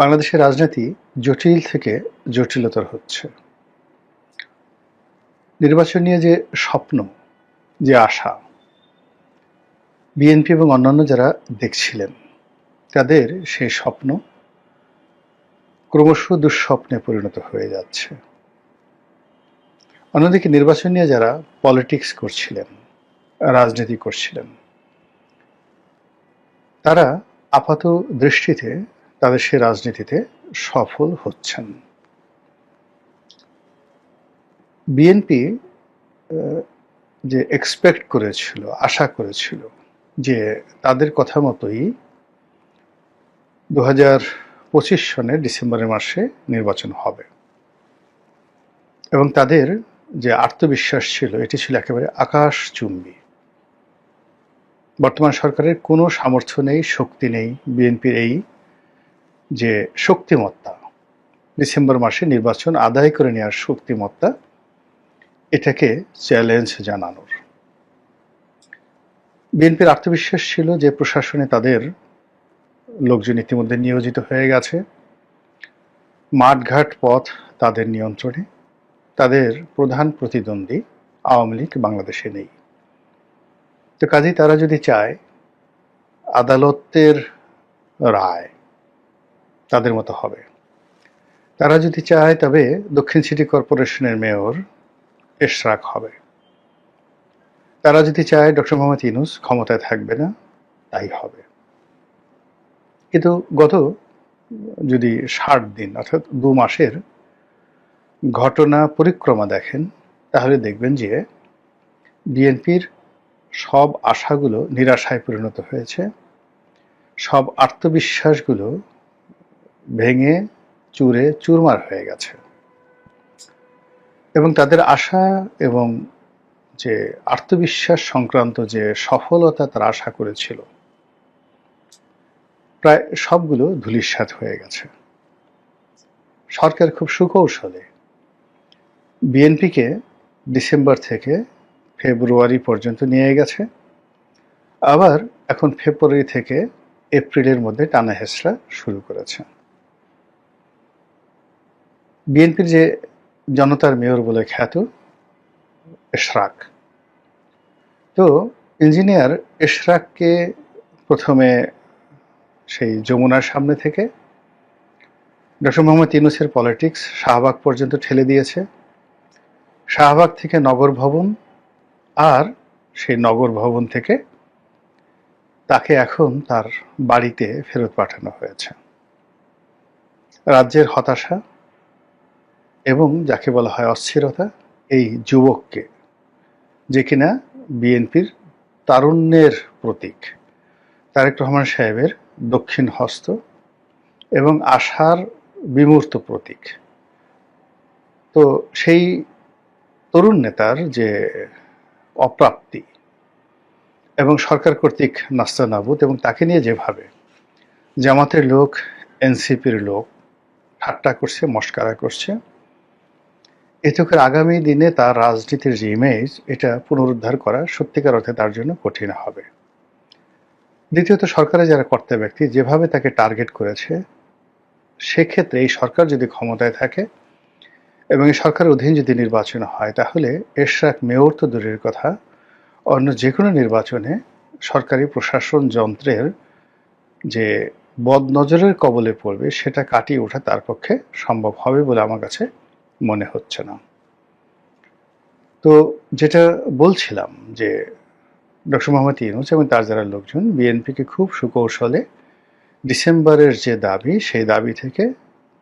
বাংলাদেশের রাজনীতি জটিল থেকে জটিলতর হচ্ছে। নির্বাচন নিয়ে যে স্বপ্ন, যে আশা, বিএনপি এবং অন্যান্য যারা দেখছিলেন, তাদের সেই স্বপ্ন ক্রমশ দুঃস্বপ্নে পরিণত হয়ে যাচ্ছে। অন্যদিকে নির্বাচন নিয়ে যারা পলিটিক্স করছিলেন, রাজনীতি করছিলেন, তারা আপাত দৃষ্টিতে তাদের সে রাজনীতিতে সফল হচ্ছেন। বিএনপি যে এক্সপেক্ট করেছিল, আশা করেছিল যে তাদের কথা মতোই দু পঁচিশ সনের ডিসেম্বরের মাসে নির্বাচন হবে। এবং তাদের যে আত্মবিশ্বাস ছিল, এটি ছিল একেবারে আকাশচুম্বী। বর্তমান সরকারের কোনো সামর্থ্য নেই, শক্তি নেই, বিএনপির এই যে শক্তিমত্তা, ডিসেম্বর মাসে নির্বাচন আদায় করে নেওয়ার শক্তিমত্তা, এটাকে চ্যালেঞ্জ জানানোর। বিএনপির আত্মবিশ্বাস ছিল যে প্রশাসনে তাদের লোকজন ইতিমধ্যে নিয়োজিত হয়ে গেছে। মাঠঘাট পথ তাদের নিয়ন্ত্রণে। তাদের প্রধান প্রতিদ্বন্দ্বী আওয়ামী লীগ বাংলাদেশে নেই। তো কাজেই তারা যদি চায় আদালতের রায় তাদের মতো হবে। তারা যদি চায়, তবে দক্ষিণ সিটি কর্পোরেশনের মেয়র এশরাক হবে। তারা যদি চায়, ডক্টর মোহাম্মদ ইনুস ক্ষমতায় থাকবে না, তাই হবে। কিন্তু গত যদি ষাট দিন, অর্থাৎ দু মাসের ঘটনা পরিক্রমা দেখেন, তাহলে দেখবেন যে বিএনপির সব আশাগুলো নিরাশায় পরিণত হয়েছে। সব আত্মবিশ্বাসগুলো ভেঙে, চুরে, চুরমার হয়ে গেছে। এবং তাদের আশা এবং যে আত্মবিশ্বাস সংক্রান্ত যে সফলতা তারা আশা করেছিল, প্রায় সবগুলো ধুলিস্বাদ হয়ে গেছে। সরকার খুব সুকৌশলে বিএনপিকে ডিসেম্বর থেকে ফেব্রুয়ারি পর্যন্ত নিয়ে গেছে। আবার এখন ফেব্রুয়ারি থেকে এপ্রিলের মধ্যে টানা হেসরা শুরু করেছে। বিএনপির যে জনতার মেয়র বলে খ্যাত এশরাক। তো ইঞ্জিনিয়ার এশরাককে প্রথমে সেই যমুনার সামনে থেকে ডক্টর মোহাম্মদ ইউনুসের পলিটিক্স শাহবাগ পর্যন্ত ঠেলে দিয়েছে। শাহবাগ থেকে নগর ভবন আর সেই নগর ভবন থেকে তাকে এখন তার বাড়িতে ফেরত পাঠানো হয়েছে। রাজ্যের হতাশা এবং যাকে বলা হয় অস্থিরতা, এই যুবককে, যে কিনা বিএনপির তারুণ্যের প্রতীক। তারেক রহমান সাহেবের দক্ষিণ হস্ত এবং আশার বিমূর্ত প্রতীক। তো সেই তরুণ নেতার যে অপ্রাপ্তি এবং সরকার কর্তৃক নাস্তানাবুদ এবং তাকে নিয়ে যেভাবে জামাতের লোক, এনসিপির লোক ঠাট্টা করছে, মস্কারা করছে এতে করে আগামী দিনে তার রাজনীতির যে ইমেজ এটা পুনরুদ্ধার করা সত্যিকার অর্থে তার জন্য কঠিন হবে। দ্বিতীয়ত, সরকারের যারা কর্তা ব্যক্তি, যেভাবে তাকে টার্গেট করেছে, সেক্ষেত্রে এই সরকার যদি ক্ষমতায় থাকে এবং এই সরকারের অধীন যদি নির্বাচন হয়, তাহলে এরশাক মেয়র তো দূরের কথা, অন্য যে কোনো নির্বাচনে সরকারি প্রশাসন যন্ত্রের যে বদনজরের কবলে পড়বে, সেটা কাটিয়ে ওঠা তার পক্ষে সম্ভব হবে বলে আমার কাছে মনে হচ্ছে না। তো যেটা বলছিলাম যে ডক্টর মোহাম্মদ ইউনুস এবং তার যারা লোকজন বিএনপিকে খুব সুকৌশলে ডিসেম্বরের যে দাবি, সেই দাবি থেকে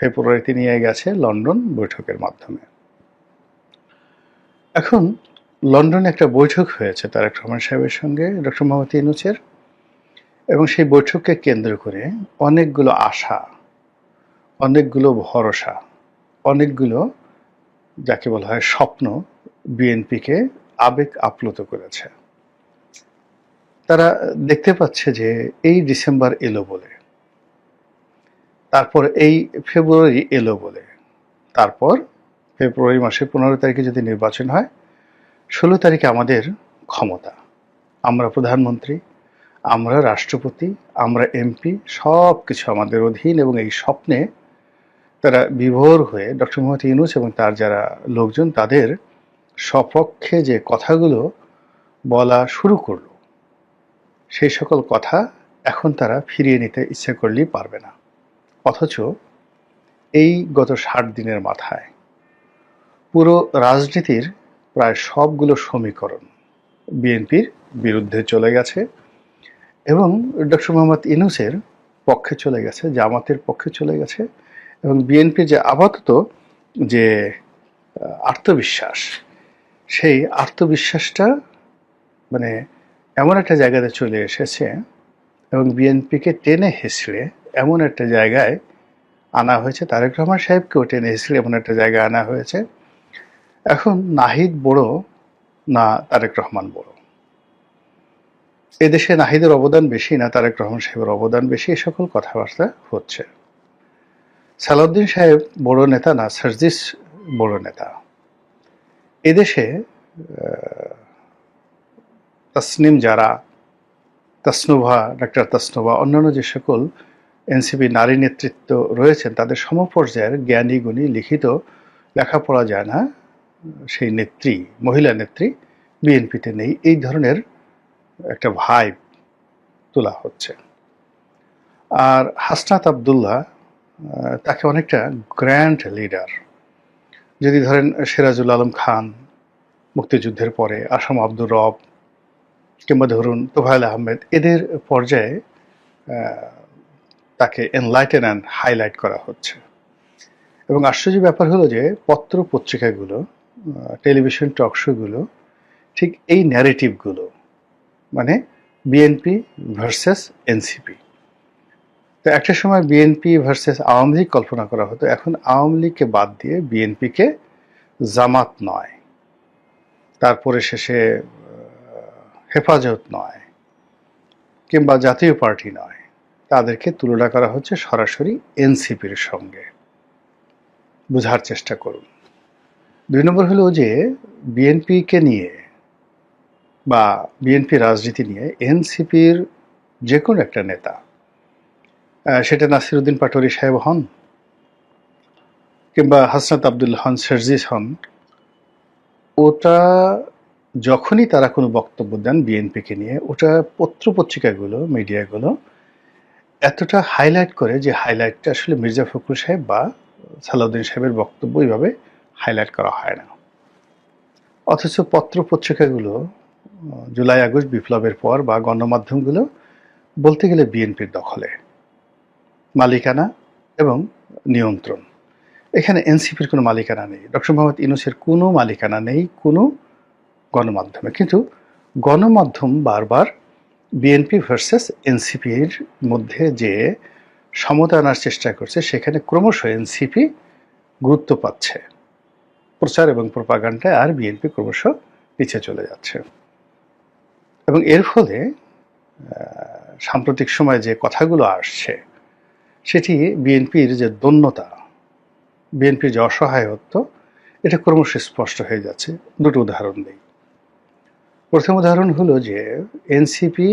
ফেব্রুয়ারিতে নিয়ে গেছে লন্ডন বৈঠকের মাধ্যমে। এখন লন্ডনে একটা বৈঠক হয়েছে তারেক রহমান সাহেবের সঙ্গে ডক্টর মোহাম্মদ ইউনুসের এবং সেই বৈঠককে কেন্দ্র করে অনেকগুলো আশা, অনেকগুলো ভরসা, অনেকগুলো যাকে বলা হয় স্বপ্ন, বিএনপিকে আবেগ আপ্লুত করেছে। তারা দেখতে পাচ্ছে যে এই ডিসেম্বর এলো বলে, তারপর এই ফেব্রুয়ারি এলো বলে, তারপর ফেব্রুয়ারি মাসের পনেরো তারিখে যদি নির্বাচন হয়, ষোলো তারিখে আমাদের ক্ষমতা। আমরা প্রধানমন্ত্রী, আমরা রাষ্ট্রপতি, আমরা এমপি সব কিছু আমাদের অধীন এবং এই স্বপ্নে তারা বিভোর হয়ে ডক্টর মোহাম্মদ ইউনুস এবং তার যারা লোকজন, তাদের সপক্ষে যে কথাগুলো বলা শুরু করল, সেই সকল কথা এখন তারা ফিরিয়ে নিতে ইচ্ছে করলেই পারবে না। অথচ এই গত ষাট দিনের মাথায় পুরো রাজনীতির প্রায় সবগুলো সমীকরণ বিএনপির বিরুদ্ধে চলে গেছে এবং ডক্টর মোহাম্মদ ইনুসের পক্ষে চলে গেছে, জামাতের পক্ষে চলে গেছে। এবং বিএনপির যে আপাতত যে আত্মবিশ্বাস, সেই আত্মবিশ্বাসটা মানে এমন একটা জায়গাতে চলে এসেছে এবং বিএনপিকে টেনে হেসড়ে এমন একটা জায়গায় আনা হয়েছে। তারেক রহমান সাহেবকেও টেনে হেসড়ে এমন একটা জায়গায় আনা হয়েছে। এখন নাহিদ বড় না তারেক রহমান বড়? এদেশে নাহিদের অবদান বেশি না তারেক রহমান সাহেবের অবদান বেশি? এ সকল কথাবার্তা হচ্ছে। সালাউদ্দিন সাহেব বড় নেতা না, সার্জিস বড় নেতা। এদেশে তাসনিম যারা তাসনুভা, ডাক্তার তাসনুভা, অন্যান্য যে সকল এনসিপি নারী নেতৃত্ব রয়েছেন, তাদের সমপর্যায়ের জ্ঞানী, গুণী, লিখিত লেখাপড়া যায় না। সেই নেত্রী, মহিলা নেত্রী, বিএনপিতে নেই। এই ধরনের একটা ভাইব তোলা হচ্ছে। আর হাসনাত আবদুল্লাহ তাকে অনেকটা গ্র্যান্ড লিডার। যদি ধরেন সিরাজুল আলম খান মুক্তিযুদ্ধের পরে, আসাম আব্দুর রব, কিংবা ধরুন তোফায়েল আহমেদ, এদের পর্যায়ে তাকে এনলাইটেন অ্যান্ড হাইলাইট করা হচ্ছে। এবং আশ্চর্য ব্যাপার হলো যে, পত্র পত্রিকাগুলো টেলিভিশন টক শোগুলো ঠিক এই ন্যারেটিভগুলো মানে বিএনপি ভার্সেস এনসিপি তো একটা সময় বিএনপি ভার্সেস আওয়ামী লীগ কল্পনা করা হতো। এখন আওয়ামী লীগকে বাদ দিয়ে বিএনপিকে জামাত নয়। তারপরে শেষে হেফাজত নয় কিংবা জাতীয় পার্টি নয়। তাদেরকে তুলনা করা হচ্ছে সরাসরি এনসিপির সঙ্গে। বোঝার চেষ্টা করুন। দুই নম্বর হলো যে বিএনপিকে নিয়ে বা বিএনপি রাজনীতি নিয়ে এনসিপির যে কোনো একটা নেতা সেটা নাসিরুদ্দিন পাটোয়ারি সাহেব হন কিংবা হাসনাত আবদুল্লাহ হন শারজিস হন। ওটা যখনই তারা কোনো বক্তব্য দেন বিএনপিকে নিয়ে, ওটা পত্র পত্রিকাগুলো মিডিয়াগুলো এতটা হাইলাইট করে যে হাইলাইটটা আসলে মির্জা ফখরুল সাহেব বা সালাউদ্দিন সাহেবের বক্তব্য এইভাবে হাইলাইট করা হয় না। অথচ পত্র পত্রিকাগুলো জুলাই আগস্ট বিপ্লবের পর বা গণমাধ্যমগুলো বলতে গেলে বিএনপির দখলে। মালিকানা এবং নিয়ন্ত্রণ। এখানে এনসিপির কোনো মালিকানা নেই। ডক্টর মোহাম্মদ ইউনুসের কোনো মালিকানা নেই, কোনো গণমাধ্যমে। কিন্তু গণমাধ্যম বারবার বিএনপি ভার্সেস এনসিপির মধ্যে যে সমতা আনার চেষ্টা করছে, সেখানে ক্রমশ এনসিপি গুরুত্ব পাচ্ছে। প্রচার এবং প্রপাগান্ডায় আর বিএনপি ক্রমশ পিছিয়ে চলে যাচ্ছে। এবং এর ফলে সাম্প্রতিক সময়ে যে কথাগুলো আসছে সেটি বিএনপির যে দন্যতা, বিএনপির যে অসহায়ত্ব, এটা ক্রমশ স্পষ্ট হয়ে যাচ্ছে। দুটো উদাহরণ দিই। প্রথম উদাহরণ হলো যে, এনসিপি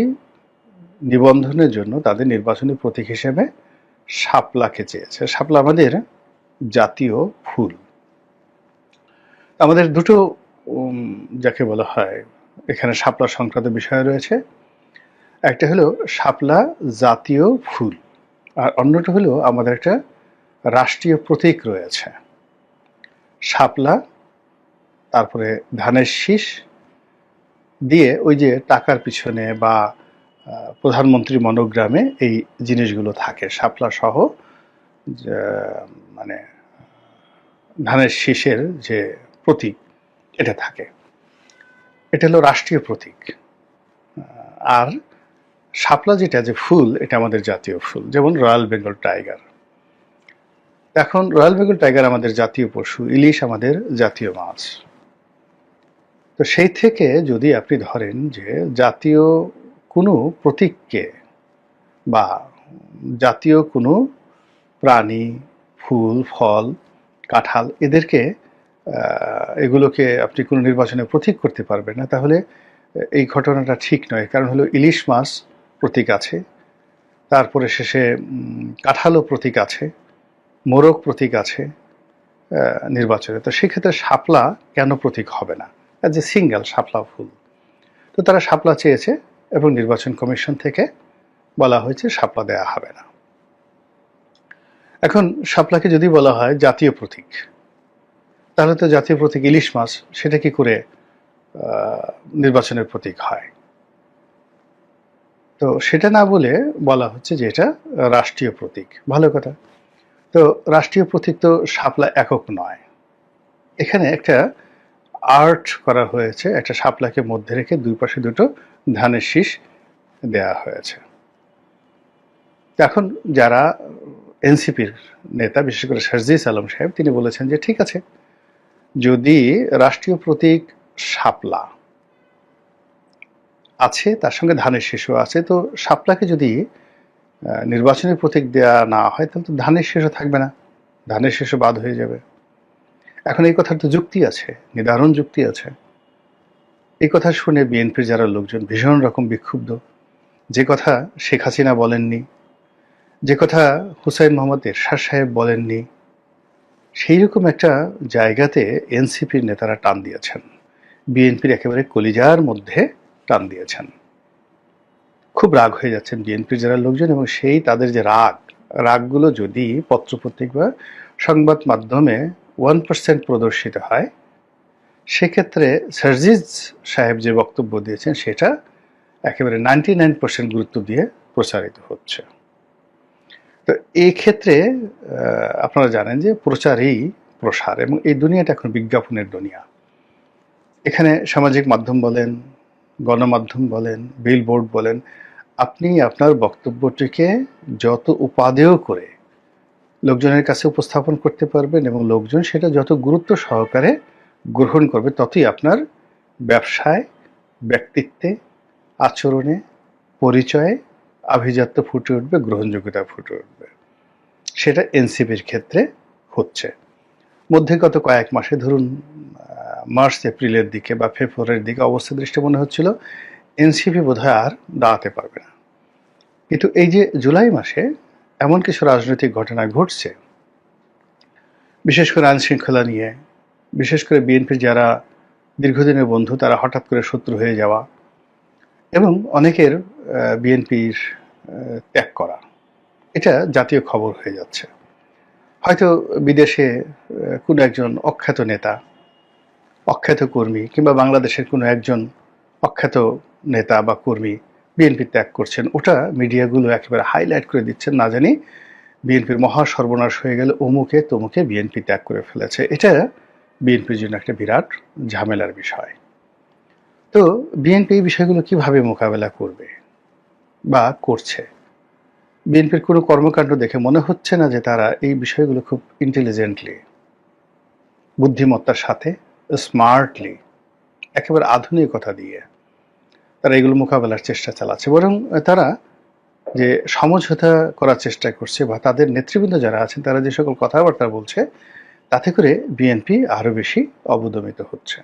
নিবন্ধনের জন্য তাদের নির্বাচনী প্রতীক হিসেবে শাপলাকে চেয়েছে। শাপলা আমাদের জাতীয় ফুল। আমাদের দুটো যাকে বলা হয়, এখানে শাপলা সংক্রান্ত বিষয় রয়েছে। একটা হলো শাপলা জাতীয় ফুল। আর অন্যটা হলো আমাদের একটা রাষ্ট্রীয় প্রতীক রয়েছে। শাপলা, তারপরে ধানের শীষ দিয়ে ওই যে টাকার পিছনে বা প্রধানমন্ত্রী মনোগ্রামে এই জিনিসগুলো থাকে। শাপলা সহ মানে ধানের শীষের যে প্রতীক, এটা থাকে। এটা হলো রাষ্ট্রীয় প্রতীক। আর শাপলা যেটা, যে ফুল, এটা আমাদের জাতীয় ফুল। যেমন রয়্যাল বেঙ্গল টাইগার। এখন রয়্যাল বেঙ্গল টাইগার আমাদের জাতীয় পশু, ইলিশ আমাদের জাতীয় মাছ। তো সেই থেকে যদি আপনি ধরেন যে জাতীয় কোনো প্রতীককে বা জাতীয় কোনো প্রাণী, ফুল, ফল, কাঁঠাল, এদেরকে এগুলোকে আপনি কোনো নির্বাচনে প্রতীক করতে পারবেন না, তাহলে এই ঘটনাটা ঠিক নয়। কারণ হলো ইলিশ মাছ প্রতীক আছে। তারপরে শেষে উম, কাঁঠালও প্রতীক আছে মোরগ প্রতীক আছে নির্বাচনে। তো সেক্ষেত্রে শাপলা কেন প্রতীক হবে না? যে সিঙ্গেল শাপলা ফুল। তো তারা শাপলা চেয়েছে এবং নির্বাচন কমিশন থেকে বলা হয়েছে শাপলা দেয়া হবে না। এখন শাপলাকে যদি বলা হয় জাতীয় প্রতীক তাহলে তো জাতীয় প্রতীক ইলিশ মাছ সেটা কি করে নির্বাচনের প্রতীক হয়? তো সেটা না বলে বলা হচ্ছে যে এটা রাষ্ট্রীয় প্রতীক। ভালো কথা। তো রাষ্ট্রীয় প্রতীক তো শাপলা একক নয়। এখানে একটা আর্ট করা হয়েছে, একটা শাপলাকে মধ্যে রেখে দুই পাশে দুটো ধানের শীষ দেয়া হয়েছে। এখন যারা এনসিপির নেতা, বিশেষ করে শারজিস আলম সাহেব, তিনি বলেছেন যে ঠিক আছে, যদি রাষ্ট্রীয় প্রতীক শাপলা আছে, তার সঙ্গে ধানের শীষও আছে। তো শাপলাকে যদি নির্বাচনের প্রতীক দেয়া না হয়, তাহলে তো ধানের শীষও থাকবে না। ধানের শীষও বাদ হয়ে যাবে। এখন এই কথার তো যুক্তি আছে, নিদারুণ যুক্তি আছে। এই কথা শুনে বিএনপির যারা লোকজন ভীষণ রকম বিক্ষুব্ধ। যে কথা শেখ হাসিনা বলেননি, যে কথা হুসাইন মোহাম্মদ এরশাদ সাহেব বলেননি, সেই রকম একটা জায়গাতে এনসিপির নেতারা টান দিয়েছেন। বিএনপির একেবারে কলিজার মধ্যে টান দিয়েছেন। খুব রাগ হয়ে যাচ্ছেন বিএনপির যারা লোকজন এবং সেই তাদের যে রাগ, রাগগুলো যদি পত্রপত্রিক বা সংবাদ মাধ্যমে ওয়ান পার্সেন্ট প্রদর্শিত হয়, সেক্ষেত্রে সার্জিজ সাহেব যে বক্তব্য দিয়েছেন সেটা একেবারে নাইনটি নাইন পার্সেন্ট গুরুত্ব দিয়ে প্রচারিত হচ্ছে। তো এই ক্ষেত্রে আপনারা জানেন যে প্রচারেই প্রসার এবং এই দুনিয়াটা এখন বিজ্ঞাপনের দুনিয়া। এখানে সামাজিক মাধ্যম বলেন গণমাধ্যম বলেন বিলবোর্ড বলেন, আপনি আপনার বক্তব্যটিকে যত উপাদেয় করে লোকজনের কাছে উপস্থাপন করতে পারবেন এবং লোকজন সেটা যত গুরুত্ব সহকারে গ্রহণ করবে, ততই আপনার ব্যবসায়, ব্যক্তিত্বে, আচরণে পরিচয়ে আভিজাত্য ফুটে উঠবে, গ্রহণযোগ্যতা ফুটে উঠবে। সেটা এনসিপির ক্ষেত্রে হচ্ছে। মধ্যে গত কয়েক মাসে ধরুন মার্চ, এপ্রিলের দিকে বা ফেব্রুয়ারির দিকে অবস্থা দৃষ্টি মনে হচ্ছিল, এনসিপি বোধহয় আর দাঁড়াতে পারবে না। কিন্তু এই যে জুলাই মাসে এমন কিছু রাজনৈতিক ঘটনা ঘটছে, বিশেষ করে আইন শৃঙ্খলা নিয়ে, বিশেষ করে বিএনপির যারা দীর্ঘদিনের বন্ধু, তারা হঠাৎ করে শত্রু হয়ে যাওয়া এবং অনেকের বিএনপির ত্যাগ করা, এটা জাতীয় খবর হয়ে যাচ্ছে। হয়তো বিদেশে কোনো একজন অখ্যাত নেতা অখ্যাত কর্মী কিংবা বাংলাদেশের কোনো একজন অখ্যাত নেতা বা কর্মী বিএনপি ত্যাগ করছেন, ওটা মিডিয়াগুলো একেবারে হাইলাইট করে দিচ্ছেন, না জানি বিএনপির মহা সর্বনাশ হয়ে গেলে অমুকে তমুকে বিএনপি ত্যাগ করে ফেলেছে। এটা বিএনপির জন্য একটা বিরাট ঝামেলার বিষয়। তো বিএনপি এই বিষয়গুলো কীভাবে মোকাবেলা করবে বা করছে? বিএনপির কোনো কর্মকাণ্ড দেখে মনে হচ্ছে না যে তারা এই বিষয়গুলো খুব ইন্টেলিজেন্টলি বুদ্ধিমত্তার সাথে স্মার্টলি একেবারে আধুনিকতা দিয়ে তারা এগুলো মোকাবেলার চেষ্টা চালাচ্ছে। বরং তারা যে সমঝোতা করার চেষ্টা করছে বা তাদের নেতৃবৃন্দ যারা আছেন, তারা যে সকল কথাবার্তা বলছে, তাতে করে বিএনপি আরও বেশি অবদমিত হচ্ছে।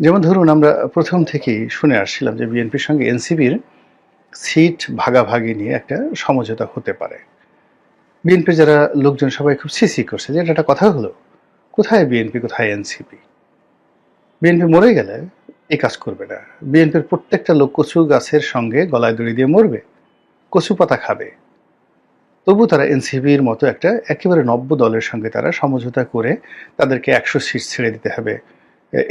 যেমন ধরুন, আমরা প্রথম থেকেই শুনে আসছিলাম যে বিএনপির সঙ্গে এনসিপির সিট ভাগাভাগি নিয়ে একটা সমঝোতা হতে পারে। বিএনপির যারা লোকজন সবাই খুব সিসি করছে যে, এটা একটা কথা হলো? কোথায় বিএনপি কোথায় এনসিপি বিএনপি মরে গেলে এই কাজ করবে না। বিএনপির প্রত্যেকটা লোক কচু গাছের সঙ্গে গলায় দড়ি দিয়ে মরবে, কচু পাতা খাবে। তবু তারা এনসিপির মতো একটা একেবারে নব্য দলের সঙ্গে তারা সমঝোতা করে তাদেরকে একশো সিট ছেড়ে দিতে হবে।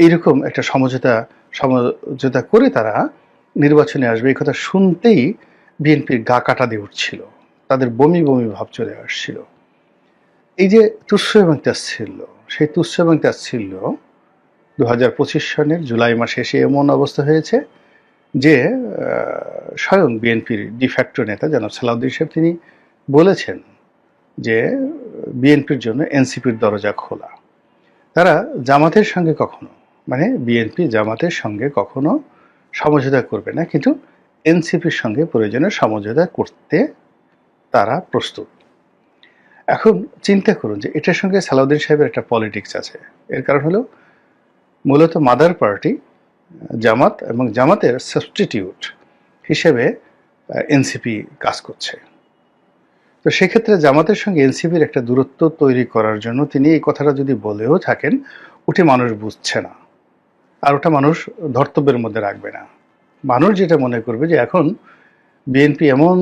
এইরকম একটা সমঝোতা সমঝোতা করে তারা নির্বাচনে আসবে। এই কথা শুনতেই বিএনপির গা কাটা দিয়ে উঠছিল। তাদের বমি বমি ভাব চলে আসছিল। এই যে তুচ্ছ এবং তাচ্ছিল্য সেই তুচ্ছ এবং তাচ্ছিল্য দু সনের জুলাই মাসে এসে এমন অবস্থা হয়েছে যে স্বয়ং বিএনপির ডিফ্যাক্টো নেতা জনাব সালাউদ্দিন সাহেব তিনি বলেছেন যে, বিএনপির জন্য এনসিপির দরজা খোলা। তারা জামাতের সঙ্গে কখনো মানে বিএনপি জামাতের সঙ্গে কখনো সমঝোতা করবে না, কিন্তু এনসিপির সঙ্গে প্রয়োজনে সমঝোতা করতে তারা প্রস্তুত। এখন চিন্তা করুন যে, এটার সঙ্গে সালাউদ্দিন সাহেবের একটা পলিটিক্স আছে। এর কারণ হলো মূলত মাদার পার্টি, জামাত এবং জামাতের সাবস্টিটিউট হিসেবে এনসিপি কাজ করছে। তো সেক্ষেত্রে জামাতের সঙ্গে এনসিপির একটা দূরত্ব তৈরি করার জন্য তিনি এই কথাটা যদি বলেও থাকেন, ওটি মানুষ বুঝছে না। আর ওটা মানুষ ধর্তব্যের মধ্যে রাখবে না। মানুষ যেটা মনে করবে যে এখন বিএনপি এমন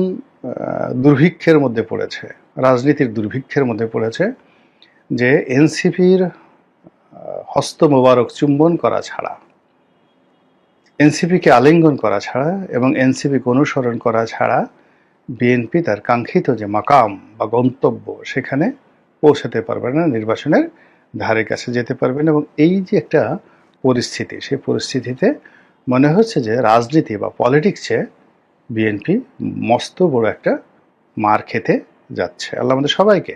দুর্ভিক্ষের মধ্যে পড়েছে, রাজনীতির দুর্ভিক্ষের মধ্যে পড়েছে যে এনসিপির হস্ত মোবারক চুম্বন করা ছাড়া, এনসিপিকে আলিঙ্গন করা ছাড়া এবং এনসিপিকে অনুসরণ করা ছাড়া বিএনপি তার কাঙ্ক্ষিত যে মাকাম বা গন্তব্য সেখানে পৌঁছাতে পারবে না, নির্বাচনের ধারে কাছে যেতে পারবে না এবং এই যে একটা পরিস্থিতি, সেই পরিস্থিতিতে মনে হচ্ছে যে রাজনীতি বা পলিটিক্সে বিএনপি মস্ত বড় একটা মার খেতে যাচ্ছে। আল্লাহ আমাদের সবাইকে